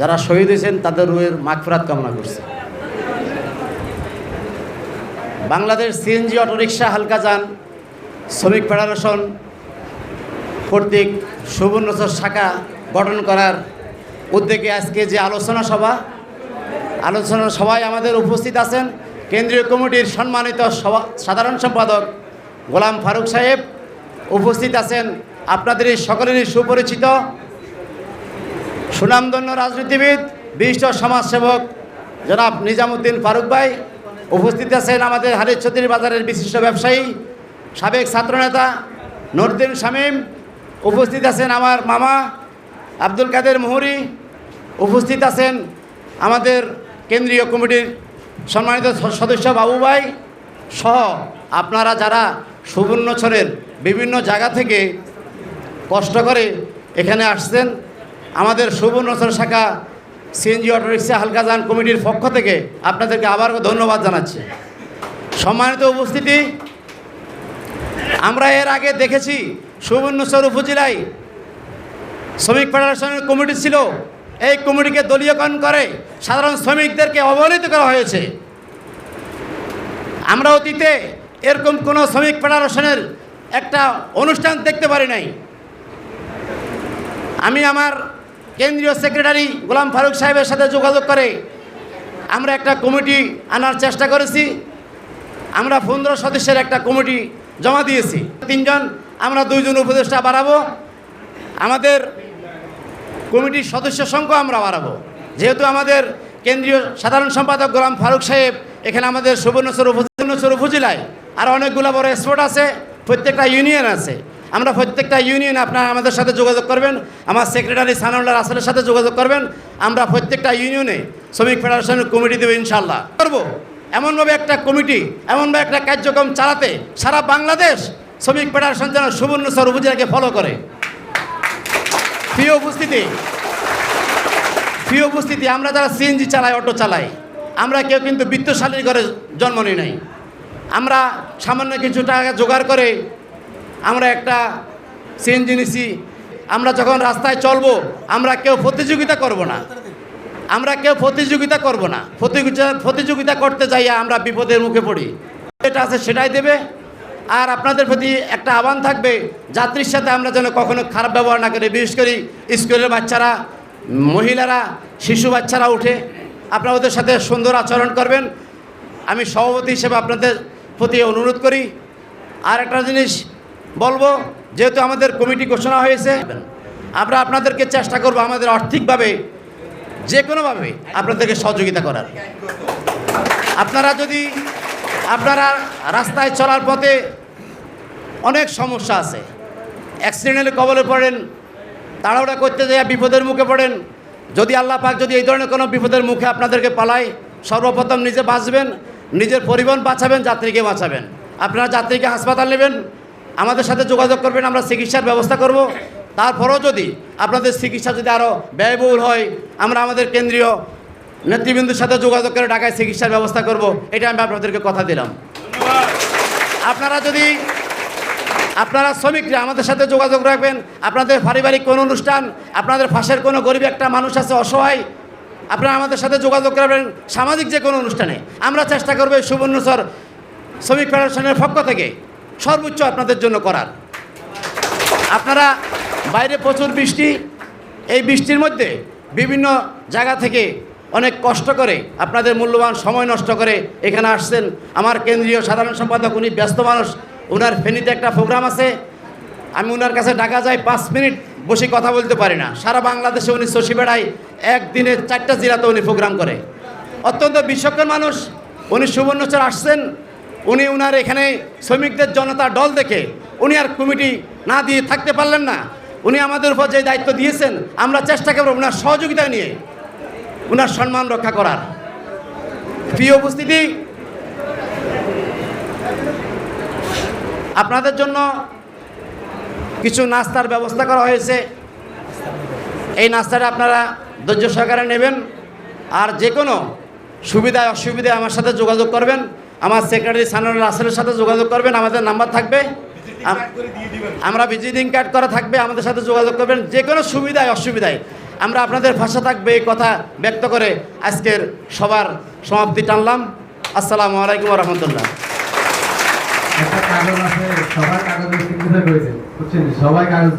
যারা শহীদ হয়েছেন, তাদের রুয়ের মাগফিরাত কামনা করছে। বাংলাদেশ সিএনজি অটোরিকশা হালকা যান, শ্রমিক ফেডারেশন কর্তৃক সুবর্ণচর শাখা গঠন করার উদ্যোগে আজকে যে আলোচনা সভা, আলোচনা সভায় আমাদের উপস্থিত আছেন কেন্দ্রীয় কমিটির সম্মানিত সাধারণ সম্পাদক গোলাম ফারুক সাহেব। উপস্থিত আছেন আপনাদের সকলেরই সুপরিচিত সুনামধন্য রাজনীতিবিদ, বিশিষ্ট সমাজসেবক জনাব নিজামুদ্দিন ফারুক ভাই উপস্থিত আছেন আমাদের হারিছত্রির বাজারের বিশিষ্ট ব্যবসায়ী, সাবেক ছাত্রনেতা নরদিন শামীম, উপস্থিত আছেন আমার মামা আব্দুল কাদের মুহুরি, উপস্থিত আছেন আমাদের কেন্দ্রীয় কমিটির সম্মানিত সদস্য বাবু ভাই সহ আপনারা যারা সুবর্ণচরের বিভিন্ন জায়গা থেকে কষ্ট করে এখানে আসছেন আমাদের সুবর্ণচর শাখা সিএনজি অটোরিক্সা হালকাজান কমিটির পক্ষ থেকে আপনাদেরকে আবার ধন্যবাদ জানাচ্ছি। সম্মানিত উপস্থিতি, আমরা এর আগে দেখেছি সুবর্ণচর উপজেলায় শ্রমিক ফেডারেশনের কমিটি ছিল। এই কমিটিকে দলীয়করণ করে সাধারণ শ্রমিকদেরকে অবহেলিত করা হয়েছে। আমরা অতীতে এরকম কোনো শ্রমিক ফেডারেশনের একটা অনুষ্ঠান দেখতে পারি নাই। আমি আমার কেন্দ্রীয় সেক্রেটারি গোলাম ফারুক সাহেবের সাথে যোগাযোগ করে। আমরা একটা কমিটি আনার চেষ্টা করেছি। আমরা পনেরো সদস্যের একটা কমিটি জমা দিয়েছি। তিনজন, আমরা দুইজন উপদেষ্টা বাড়াবো। আমাদের কমিটির সদস্য সংখ্যা আমরা বাড়াবো। যেহেতু আমাদের কেন্দ্রীয় সাধারণ সম্পাদক গোলাম ফারুক সাহেব এখানে আমাদের সুবর্ণচর উপজেলায় আর অনেকগুলো বড় স্পোর্ট আছে, প্রত্যেকটা ইউনিয়ন আছে। আমরা প্রত্যেকটা ইউনিয়ন আপনারা আমাদের সাথে যোগাযোগ করবেন, আমার সেক্রেটারি সানাউল্লাহ রাসেলের সাথে যোগাযোগ করবেন, আমরা প্রত্যেকটা ইউনিয়নে শ্রমিক ফেডারেশনের কমিটি দেবো ইনশাল্লাহ করব। এমনভাবে একটা কমিটি এমনভাবে একটা কার্যক্রম চালাতে সারা বাংলাদেশ শ্রমিক ফেডারেশন যেন সুবর্ণচর উপজেলাকে ফলো করে। প্রিয় উপস্থিতি প্রিয় উপস্থিতি, আমরা যারা সিএনজি চালাই অটো চালাই, আমরা কেউ কিন্তু বিত্তশালীর ঘরে জন্ম নিই নাই। আমরা সামান্য কিছু টাকা জোগাড় করে আমরা একটা সিএনজি জিনিসই আমরা যখন রাস্তায় চলবো, আমরা কেউ প্রতিযোগিতা করব না। আমরা কেউ প্রতিযোগিতা করব না। প্রতিযোগিতা প্রতিযোগিতা করতে যাইয়া আমরা বিপদের মুখে পড়ি। যেটা আছে সেটাই দেবে। আর আপনাদের প্রতি একটা আহ্বান থাকবে, যাত্রীর সাথে আমরা যেন কখনো খারাপ ব্যবহার না করি। বিশেষ করে স্কুলের বাচ্চারা, মহিলারা, শিশু বাচ্চারা উঠে আপনারা ওদের সাথে সুন্দর আচরণ করবেন। আমি সভাপতি হিসেবে আপনাদের প্রতি অনুরোধ করি। আর একটা জিনিস বলব, যেহেতু আমাদের কমিটি ঘোষণা হয়েছে, আমরা আপনাদেরকে চেষ্টা করব আমাদের আর্থিকভাবে, যে কোনোভাবে আপনাদেরকে সহযোগিতা করার। আপনারা যদি, আপনারা রাস্তায় চলার পথে অনেক সমস্যা আছে। অ্যাক্সিডেন্টের কবলে পড়েন, তাড়াহুড়া করতে যায় বিপদের মুখে পড়েন, যদি আল্লাহ পাক যদি এই ধরনের কোনো বিপদের মুখে আপনাদেরকে পালায়, সর্বপ্রথম নিজে বাঁচবেন, নিজের পরিবহন বাঁচাবেন, যাত্রীকে বাঁচাবেন। আপনারা যাত্রীকে হাসপাতাল নেবেন আমাদের সাথে যোগাযোগ করবেন, আমরা চিকিৎসার ব্যবস্থা করব। তারপরেও যদি আপনাদের চিকিৎসা যদি আরও ব্যয়বহুল হয়, আমরা আমাদের কেন্দ্রীয় নেতৃবৃন্দের সাথে যোগাযোগ করে ঢাকায় চিকিৎসার ব্যবস্থা করব। এটা আমি আপনাদেরকে কথা দিলাম। আপনারা যদি, আপনারা শ্রমিকরা আমাদের সাথে যোগাযোগ রাখবেন, আপনাদের পারিবারিক কোনো অনুষ্ঠান, আপনাদের পাশের কোনো গরিব একটা মানুষ আছে অসহায়, আপনারা আমাদের সাথে যোগাযোগ করবেন সামাজিক যে কোনো অনুষ্ঠানে। আমরা চেষ্টা করব এই সুবর্ণচর শ্রমিক ফেডারেশনের পক্ষ থেকে সর্বোচ্চ আপনাদের জন্য করার। আপনারা বাইরে প্রচুর বৃষ্টি, এই বৃষ্টির মধ্যে বিভিন্ন জায়গা থেকে অনেক কষ্ট করে, আপনাদের মূল্যবান সময় নষ্ট করে এখানে আসছেন আমার কেন্দ্রীয় সাধারণ সম্পাদক, উনি ব্যস্ত মানুষ ওনার ফেনীতে একটা প্রোগ্রাম আছে, আমি ওনার কাছে ডাকা যাই পাঁচ মিনিট, বসে কথা বলতে পারি না। সারা বাংলাদেশে উনি শশী বেড়ায়, একদিনে চারটা জেলাতে উনি প্রোগ্রাম করে। অত্যন্ত বিশ্বক্ষণ মানুষ, উনি সুবর্ণচর আসছেন উনি উনার এখানে শ্রমিকদের জনতা দল দেখে উনি আর কমিটি না দিয়ে থাকতে পারলেন না। উনি আমাদের উপর যে দায়িত্ব দিয়েছেন, আমরা চেষ্টা করব ওনার সহযোগিতা নিয়ে ওনার সম্মান রক্ষা করার। প্রিয় উপস্থিতি, আপনাদের জন্য কিছু নাস্তার ব্যবস্থা করা হয়েছে। এই নাস্তাটা আপনারা ধৈর্য সহকারে নেবেন আর যে কোনো সুবিধা অসুবিধায় আমার সাথে যোগাযোগ করবেন। আমার সেক্রেটারি সানুল রাসেলের সাথে যোগাযোগ করবেন, আমাদের নাম্বার থাকবে। আমরা ভিজিটিং কার্ড করা থাকবে, আমাদের সাথে যোগাযোগ করবেন, যে কোনো সুবিধায়, অসুবিধায়। আমরা আপনাদের ভাষা থাকবে, এই কথা ব্যক্ত করে আজকের সবার সমাপ্তি টানলাম। আসসালামু আলাইকুম রহমতুল্লাহ কাগজ সবাই কাগজ